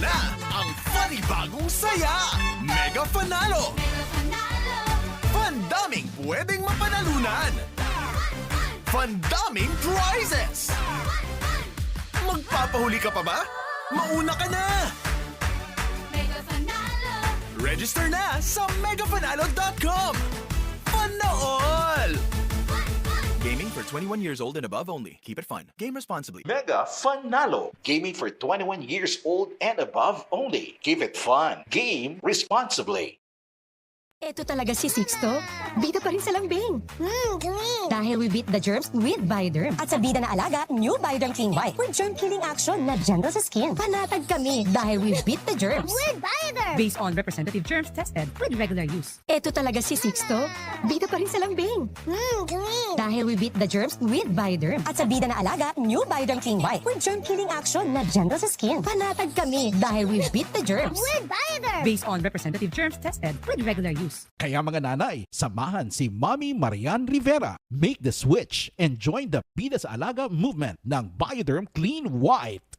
na ang funny bagong saya! Mega Fanalo! Pandaming pwedeng mapanalunan! Pandaming prizes! Magpapahuli ka pa ba? Mauna ka na! Register na sa megafanalo.com! 21 years old and above only. Keep it fun. Game responsibly. Mega Funalo. Gaming for 21 years old and above only. Keep it fun. Game responsibly. Eto talaga si Sixto. Bida pa rin sa lambing. Mmm, green. Dahil we beat the germs with Bioderm. At sa bida na alaga, new Bioderm Clean White with germ-killing action na gentle sa skin. Panatag kami dahil we beat the germs. With Bioderm. based on representative germs tested with regular use. Eto talaga si Sixto. Bida pa rin sa lambing. Mmm, green. Dahil we beat the germs with Bioderm. At sa bida na alaga, new Bioderm Clean White with germ-killing action na gentle sa skin. Panatag kami dahil we beat the germs. With Bioderm. Based on representative germs tested with regular use. Kaya mga nanay, samahan si Mommy Marian Rivera. Make the switch and join the Bida Alaga movement ng Bioderm Clean White.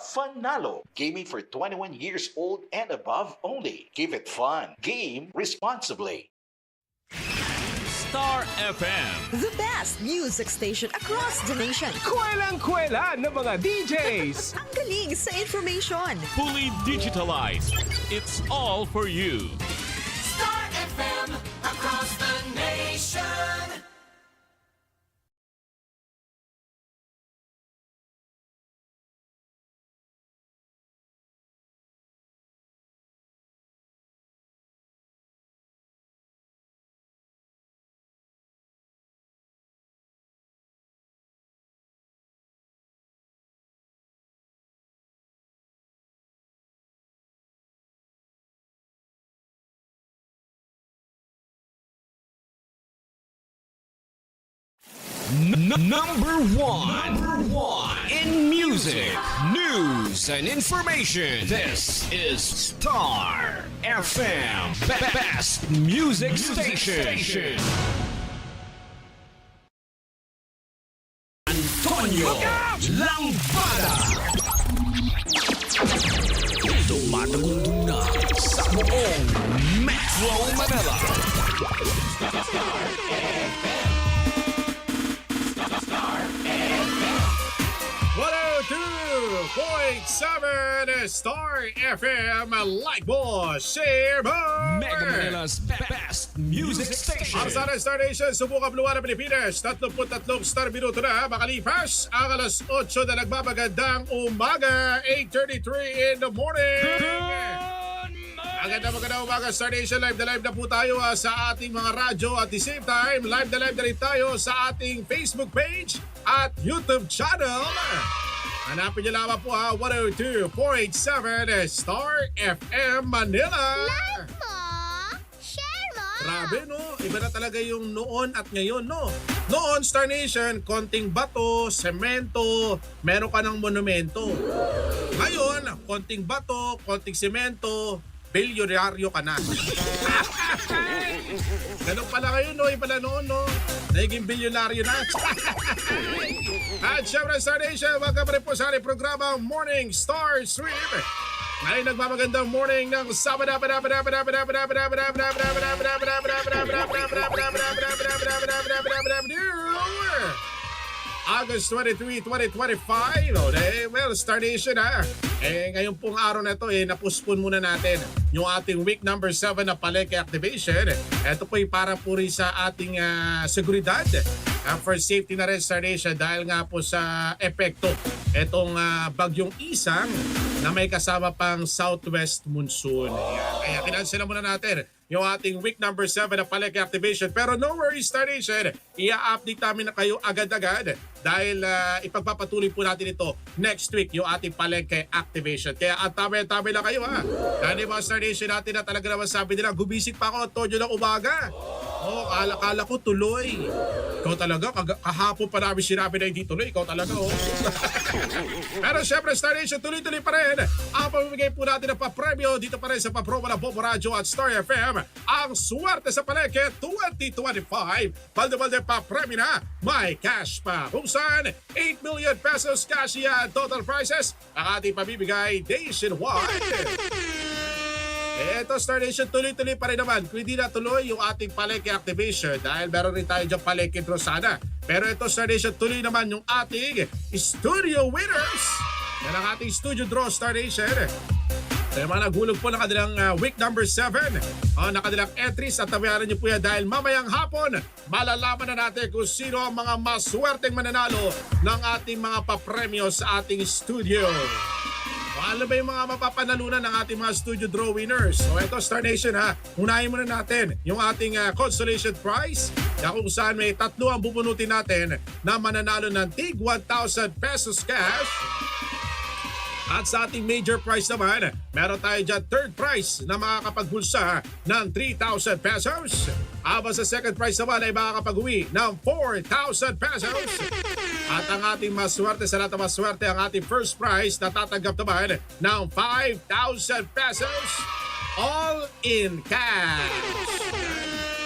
Mega Funalo. Gaming for 21 years old and above only. Give it fun. Game responsibly. Star FM. The best music station across the nation. Kwelang-kwela ng mga DJs. Ang galing sa information. Fully digitalized. It's all for you. Star FM number one. Number one. In music, news, and information. This is Star FM. Be- best music station. Antonio Lambada. Tumatagundong na sa buong Metro Manila. Star FM, like mo, share! Mega Manila's best music station. Sa ating Star Nation, subukan luwa ng Pilipinas, 33 star minuto na makalipas ang alas 8 na nagbabagandang umaga, 8.33 in the morning. Agad na magandang umaga Star Nation, live na live na po tayo ah, sa ating mga radyo at the same time, live na live na rin tayo sa ating Facebook page at YouTube channel. Hanapin niyo lamang po ha, 102.7 Star FM Manila. mo. Share mo. Grabe no, iba na talaga yung noon at ngayon no. Noon Star Nation, konting bato, semento, meron ka ng monumento. Ngayon, konting bato, konting semento, bilyonaryo ka na. Ganun pala ngayon no, na noon no. Naging bilyonaryo na. At syempre Star Nation, welcome pa rin po sa ating programa Morning Star Sweep. Ngayon nagmamagandang morning ng Sabado August 23, 2025. Okay, well, Star Nation ha. Eh, ngayon pong araw na ito, eh, napuspon muna natin yung ating week number 7 na palengke activation. Ito po ay para po rin sa ating ah, seguridad. Ah, for safety na rin, Star Nation, dahil nga po sa epekto itong ah, bagyong isang na may kasama pang southwest monsoon. Ayan. Kaya kinansela muna natin yung ating week number 7 na Paleke Activation. Pero no worries, Star Nation. Ia-update namin na kayo agad-agad dahil ah, ipagpapatuloy po natin ito next week yung ating Paleke Activation. Kaya at tabi-tabi lang kayo ha. Dahil yung mga Star Nation natin na talaga naman sabi nila, gumising pa ako, todo ng umaga. Oh, kala, kala ko tuloy. Ikaw talaga, kahapon pa namin sinabi na hindi tuloy. Ikaw talaga, oh. Pero syempre, Star Nation, tuloy-tuloy pa rin. Ang pamimigay po natin ng papremyo dito pa rin sa papromo ng Bobo Radio at Star FM. Ang swerte sa palengke 2025. Balde-balde pa premyo na. May cash pa. Kung saan, 8 million pesos cash yan. Total prizes ang ating pamimigay nationwide. Eto Star Nation, tuloy-tuloy pa rin naman. Kung hindi natuloy yung ating palengke activation dahil meron rin tayo dyan palengke draw sana. Pero ito Star Nation, tuloy naman yung ating studio winners. Yan ang ating studio draw Star Nation. Kaya mga naghulog po ng kanilang uh, week number 7 uh, na kanilang entries at tabayaran niyo po yan dahil mamayang hapon malalaman na natin kung sino ang mga maswerteng mananalo ng ating mga papremyo sa ating studio. Ano ba yung mga mapapanalunan ng ating mga studio draw winners? So ito Star Nation ha, unahin muna natin yung ating ah, consolation prize na kung saan may tatlo ang bubunutin natin na mananalo ng tig 1,000 pesos cash. At sa ating major prize naman, meron tayo dyan third prize na makakapagbulsa ng 3,000 pesos. Habang sa second prize naman ay makakapag-uwi ng 4,000 pesos. At ang ating maswerte sa lahat maswerte, ang ating first prize na tatanggap naman ng 5,000 pesos. All in cash.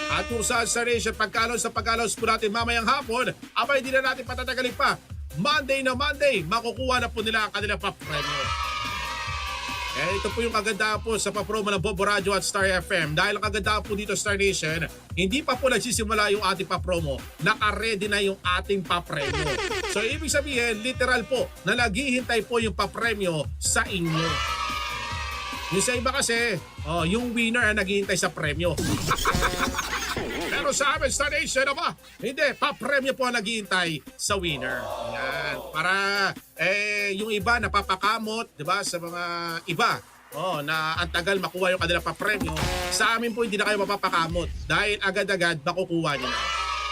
At kung saan sa nation, pagkalos sa pagkalos po natin mamayang hapon, abay di na natin patatagalin pa. Monday na Monday, makukuha na po nila ang kanilang papremyo. Eh, ito po yung kagandahan po sa papromo ng Bobo Radio at Star FM. Dahil ang kagandahan po dito Star Nation, hindi pa po nagsisimula yung ating papromo. Naka-ready na yung ating papremyo. So, ibig sabihin, literal po, na naghihintay po yung papremyo sa inyo. Yung sa iba kasi, oh, yung winner ang naghihintay sa premyo. Pero sa amin, Star Nation, aba, hindi, pa-premyo po ang naghihintay sa winner. Yan. Para, eh, yung iba napapakamot, di ba, sa mga iba, oh, na ang tagal makuha yung kanilang pa-premyo. Sa amin po, hindi na kayo mapapakamot dahil agad-agad makukuha nyo na.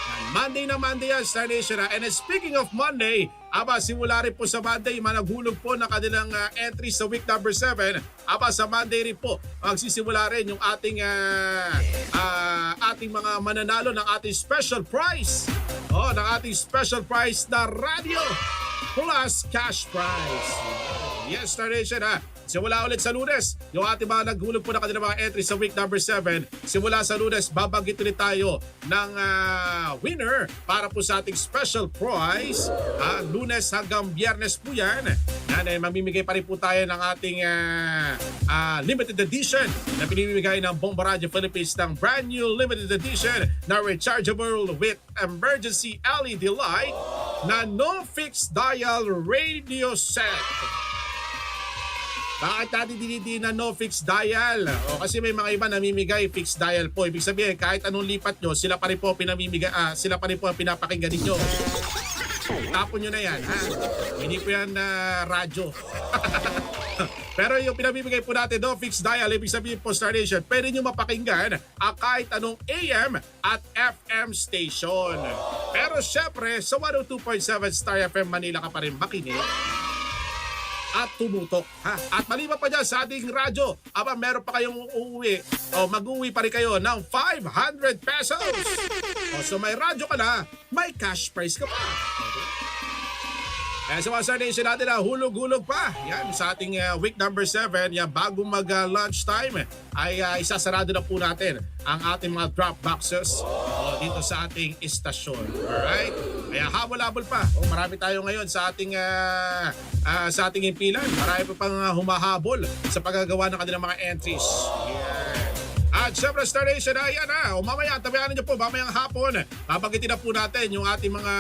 Yan. Monday na Monday yan, Star Nation. ha? And speaking of Monday, aba, simula rin po sa Monday, managhulog po ng kanilang uh, entry sa week number 7. Aba, sa Monday rin po, magsisimula rin yung ating ah, ah, ating mga mananalo ng ating special prize. Oh, ng ating special prize na radio plus cash prize. Yes, Star Nation ha. Simula ulit sa lunes, yung ating mga naghulog po na kanilang mga entry sa week number 7. Simula sa lunes, babagit ulit tayo ng ah, winner para po sa ating special prize. Ah, lunes hanggang biyernes po yan. Yan, eh, mamimigay pa rin po tayo ng ating ah, ah, limited edition na pinimimigay ng Bomba Radio Philippines ng brand new limited edition na rechargeable with emergency LED light na no fixed dial radio set. Bakit natin dinidi na no fixed dial? O kasi may mga iba namimigay fixed dial po. Ibig sabihin, kahit anong lipat nyo, sila pa rin po pinamimigay, ah, sila pa rin po ang pinapakinggan ninyo. Tapon nyo na yan, ha? Hindi po yan na radyo. Pero yung pinamimigay po natin, no fixed dial, ibig sabihin po Star Nation, pwede nyo mapakinggan ang kahit anong AM at FM station. Pero syempre, sa 102.7 Star FM Manila ka pa rin makinig at tumutok. Ha? At maliban pa dyan sa ating radyo, aba meron pa kayong uuwi o mag-uwi pa rin kayo ng 500 pesos. O so may radyo ka na, may cash prize ka pa. Eh, sa mga Star Nation natin na hulog-hulog pa. Yan, sa ating uh, week number 7, yan, bago mag-lunch time, ay uh, isasarado na po natin ang ating mga drop boxes o, dito sa ating istasyon. Alright? Kaya habol-habol pa. O, marami tayo ngayon sa ating uh, uh, sa ating impilan. Marami pa pang uh, humahabol sa paggagawa ng kanilang mga entries. Yan. At syempre, Star Nation, ayan na. O mamaya, tabayanan niyo po, mamayang hapon, babagitin na po natin yung ating mga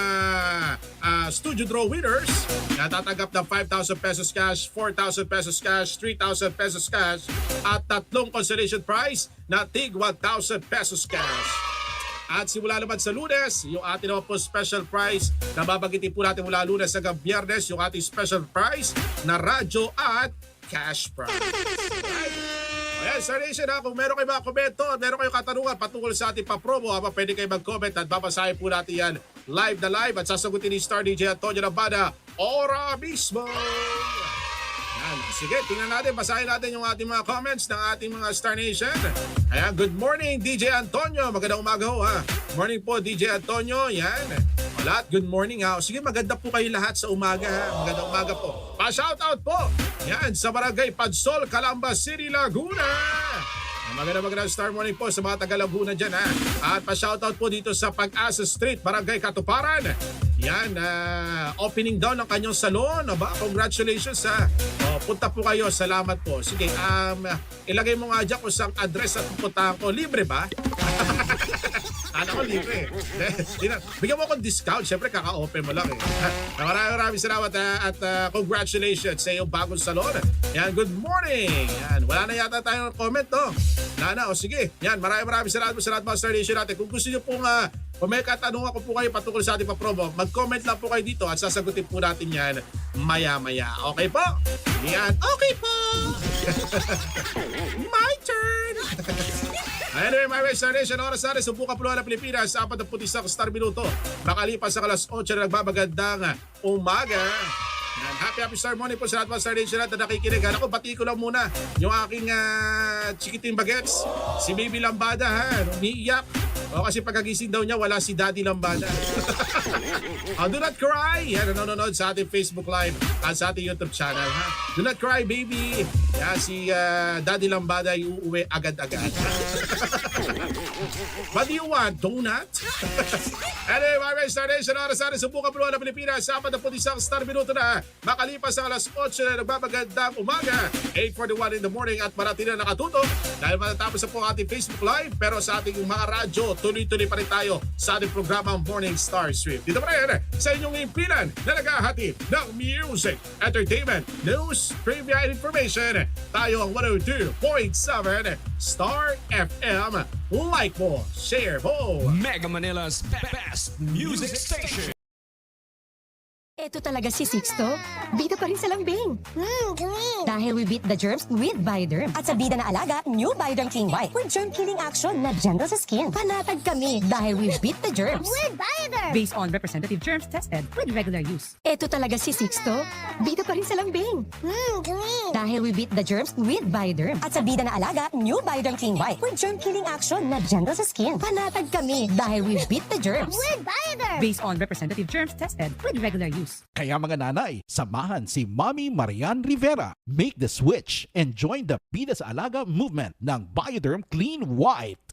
ah, studio draw winners na tatanggap ng 5,000 pesos cash, 4,000 pesos cash, 3,000 pesos cash, at tatlong consolation prize na tig 1,000 pesos cash. At simula naman sa lunes, yung ating naman po special prize na babagitin po natin mula lunes hanggang biyernes, yung ating special prize na radyo at cash prize. Ayan, Star Nation ha, kung meron kayo mga komento, meron kayong katanungan patungkol sa ating pa-promo, ha, pwede kayo mag-comment at babasahin po natin yan live na live at sasagutin ni Star DJ Antonio Labada, ora mismo! Yan. Sige, tingnan natin, basahin natin yung ating mga comments ng ating mga Star Nation. Ayan, good morning DJ Antonio, magandang umaga ho ha. Morning po DJ Antonio, yan. O, Lahat, good morning ha. Sige, maganda po kayo lahat sa umaga ha. Magandang umaga po. Pa-shoutout po. Yan, sa Barangay Padsol, Calamba City, Laguna. Maganda magandang star morning po sa mga taga Laguna dyan ha. At pa-shoutout po dito sa Pag-asa Street, Barangay Katuparan. Yan, ah, opening daw ng kanyang salon. Aba, congratulations ha. O, punta po kayo, salamat po. Sige, um, ilagay mo nga dyan kung saan address at pupuntahan ko. Libre ba? Kala ko libre. Bigyan mo akong discount. Siyempre, kaka-open mo lang eh. Maraming maraming salamat ah, at ah, congratulations sa iyong bagong salon. Yan, good morning. Yan, wala na yata tayong comment, no? Wala na, o sige. Yan, maraming maraming salamat sa lahat mga Star Nation natin. Kung gusto niyo pong uh, kung may katanungan ko po kayo patungkol sa ating pa-promo, mag-comment lang po kayo dito at sasagutin po natin yan maya-maya. Okay po? Yan, okay po! My turn! Anyway, my way, Star Nation, oras natin, subukan po ng Pilipinas, 41 star minuto. Makalipas sa alas 8 na nagbabagandang umaga. Yan, happy happy star morning po sa lahat mga Star Nation na nakikinig. Ako, bati ko lang muna yung aking uh, chikiting bagets, si Baby Lambada ha, umiiyak. O kasi pagkagising daw niya, wala si Daddy Lambada. oh, do not cry! Yan, nanonood sa ating Facebook Live at sa ating YouTube channel. Ha? Do not cry, baby! Yan, si ah, Daddy Lambada ay uuwi agad-agad. What do you want? Donut? guys, Star Nation, oras natin subukan po ng Pilipinas. Sa 41 star minuto na makalipas ang alas 8 na nagbabagandang umaga. 8.41 in the morning at marati na nakatutok dahil matatapos na po ang ating Facebook Live pero sa ating mga radyo, tuloy-tuloy pa rin tayo sa ating programang Morning Star Stream. Dito pa rin sa inyong impilan na naghahati ng music, entertainment, news, trivia, and information. Tayo ang 102.7 Star FM. Like mo, share mo. Mega Manila's best music station. Eto talaga si Sixto. Bida pa rin sa lambing. Hmm, galing! Dahil we beat the germs with Bioderm. At sa bida na alaga, new Bioderm Clean White with germ-killing action na gentle sa skin. Panatag kami dahil we beat the germs. Bioderm! Based on representative germs tested with regular use. Eto talaga si Sixto. Bida pa rin sa lambing. Hmm, galing! Dahil we beat the germs with Bioderm. At sa bida na alaga, new Bioderm Clean White with germ-killing action na gentle sa skin. Panatag kami dahil we beat the germs. Bioderm! Based on representative germs tested with regular use. Kaya mga nanay, samahan si Mommy Marian Rivera. Make the switch and join the Bida sa Alaga movement ng Bioderm Clean White.